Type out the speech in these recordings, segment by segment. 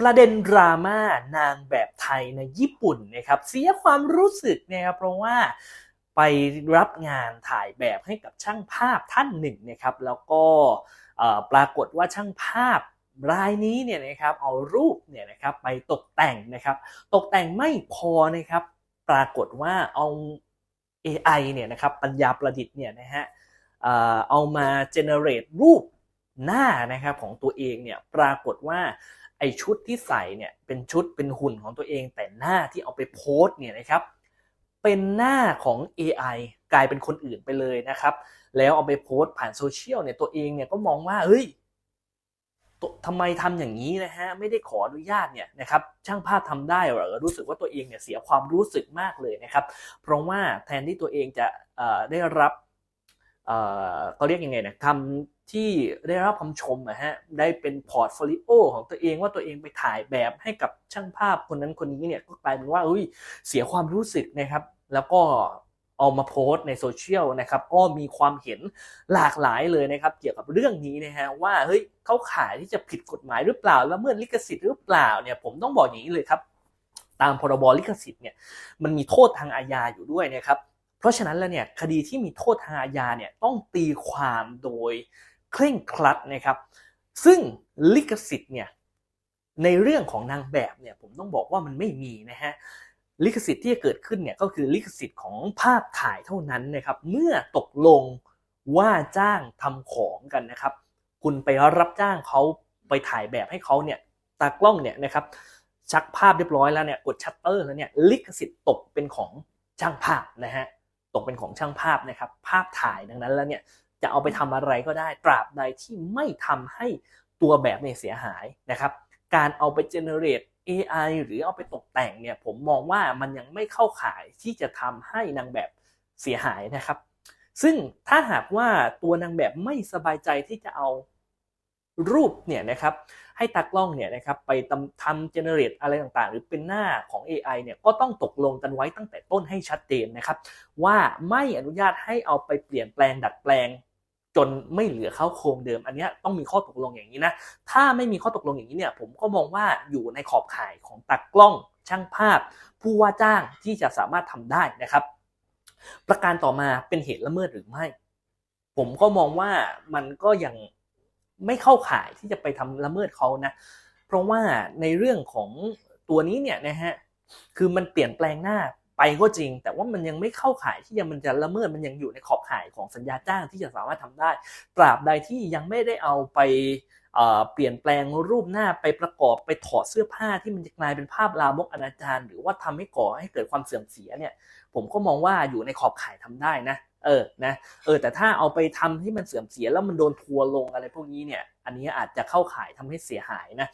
ประเด็นดราม่านางแบบไทยในญี่ปุ่นนะครับเสียความรู้สึกนะครับเพราะว่าไปรับงานถ่ายแบบให้กับช่างภาพท่านหนึ่งนะครับแล้วก็ปรากฏว่าช่างภาพรายนี้เนี่ยนะครับเอารูปเนี่ยนะครับไปตกแต่งนะครับ ตกแต่งไม่พอนะครับปรากฏว่าเอา AI เนี่ยนะครับปัญญาประดิษฐ์เนี่ยนะฮะเอ่อเอามา generate รูปหน้านะครับของตัวเองเนี่ยปรากฏว่า ไอชุดที่ใส่เนี่ยเป็นชุดเป็นหุ่นของตัวเอง แต่หน้าที่เอาไปโพสเนี่ยนะครับเป็นหน้าของ AI กลายเป็นคนอื่นไปเลยนะครับ แล้วเอาไปโพสผ่านโซเชียลเนี่ยตัวเองเนี่ยก็มองว่าเฮ้ยทำไมทำอย่างนี้นะฮะไม่ได้ขออนุญาตเนี่ยนะครับช่างภาพทำได้หรอรู้สึกว่าตัวเองเนี่ยเสียความรู้สึกมากเลยนะครับ เพราะว่าแทนที่ตัวเองจะได้รับ เขาเรียกยังไงนะคำที่ได้รับคำชมนะฮะได้เป็นพอร์ตโฟลิโอของตัวเองว่าตัวเองไปถ่ายแบบให้กับช่างภาพคนนั้นคนนี้เนี่ยก็กลายเป็นว่าเฮ้ยเสียความรู้สึกนะครับ แล้วก็เอามาโพสต์ในโซเชียลนะครับก็มีความเห็นหลากหลายเลยนะครับ เกี่ยวกับเรื่องนี้นะฮะว่าเฮ้ยเขาขายที่จะผิดกฎหมายหรือเปล่าละเมิดลิขสิทธิ์หรือเปล่าเนี่ยผมต้องบอกอย่างนี้เลยครับ ตามพรบลิขสิทธิ์เนี่ยมันมีโทษทางอาญาอยู่ด้วยนะครับ เพราะฉะนั้นแล้วเนี่ยคดีที่มีโทษทางอาญาเนี่ยต้องตีความโดยเคร่งครัดนะครับ ซึ่งลิขสิทธิ์เนี่ยในเรื่องของนางแบบเนี่ยผมต้องบอกว่ามันไม่มีนะฮะลิขสิทธิ์ที่จะเกิดขึ้นเนี่ยก็คือลิขสิทธิ์ของภาพถ่ายเท่านั้นนะครับ เมื่อตกลงว่าจ้างทำของกันนะครับ คุณไปรับจ้างเขาไปถ่ายแบบให้เขาเนี่ยตากล้องเนี่ยนะครับชักภาพเรียบร้อยแล้วเนี่ยกดชัตเตอร์แล้วเนี่ยลิขสิทธิ์ตกเป็นของช่างภาพนะฮะ ตกเป็นของช่างภาพนะครับ ภาพถ่ายดังนั้นแล้วเนี่ยจะเอาไปทำอะไรก็ได้ตราบใดที่ไม่ทำให้ตัวแบบเนี่ยเสียหายนะครับ การเอาไป generate AI หรือเอาไปตกแต่งเนี่ยผมมองว่ามันยังไม่เข้าข่ายที่จะทำให้นางแบบเสียหายนะครับ ซึ่งถ้าหากว่าตัวนางแบบไม่สบายใจที่จะเอา รูปเนี่ยนะครับให้ตากล้องเนี่ยนะครับไปทำทำ generate อะไรต่างๆ หรือเป็นหน้าของ AI เนี่ยก็ต้องตกลงกันไว้ตั้งแต่ต้นให้ชัดเจนนะครับ ว่าไม่อนุญาตให้เอาไปเปลี่ยนแปลงดัดแปลง จนไม่เหลือเข้าโครงเดิม อันนี้ต้องมีข้อตกลงอย่างนี้นะถ้าไม่มีข้อตกลงอย่างนี้เนี่ยผมก็มองว่าอยู่ในขอบข่ายของตากล้องช่างภาพ ผู้ว่าจ้างที่จะสามารถทำได้นะครับ ประการต่อมาเป็นเหตุละเมิดหรือไม่ ผมก็มองว่ามันก็ยัง ไม่เข้าข่ายที่จะไปทำละเมิดเขานะ เพราะว่าในเรื่องของตัวนี้เนี่ยนะฮะคือมันเปลี่ยนแปลงหน้าไปก็จริง แต่ว่ามันยังไม่เข้าข่ายที่จะมันจะละเมิดมันยังอยู่ในขอบข่ายของสัญญาจ้างที่จะสามารถทำได้ ตราบใดที่ยังไม่ได้เอาไปเอ่อเปลี่ยนแปลงรูปหน้าไปประกอบไปถอดเสื้อผ้าที่มันจะกลายเป็นภาพลามกอนาจารหรือว่าทำให้ก่อให้เกิดความเสื่อมเสียเนี่ย ผมก็มองว่าอยู่ในขอบข่ายทำได้นะ เออนะเออแต่ถ้าเอาไปทำให้มันเสื่อมเสียแล้วมันโดนทัวร์ลงอะไรพวกนี้เนี่ย อันนี้อาจจะเข้าข่ายทำให้เสียหายนะ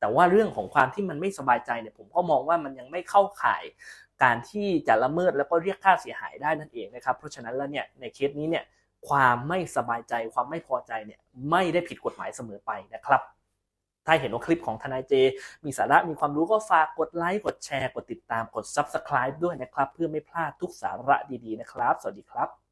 แต่ว่าเรื่องของความที่มันไม่สบายใจเนี่ยผมก็มองว่ามันยังไม่เข้าข่ายการที่จะละเมิดแล้วก็เรียกค่าเสียหายได้นั่นเองนะครับ เพราะฉะนั้นแล้วเนี่ยในเคสนี้เนี่ยความไม่สบายใจความไม่พอใจเนี่ยไม่ได้ผิดกฎหมายเสมอไปนะครับ ถ้าเห็นว่าคลิปของทนายเจ มีสาระมีความรู้ก็ฝากกดไลค์ กดแชร์ กดติดตาม กด Subscribe ด้วยนะครับ เพื่อไม่พลาดทุกสาระดีๆนะครับ สวัสดีครับ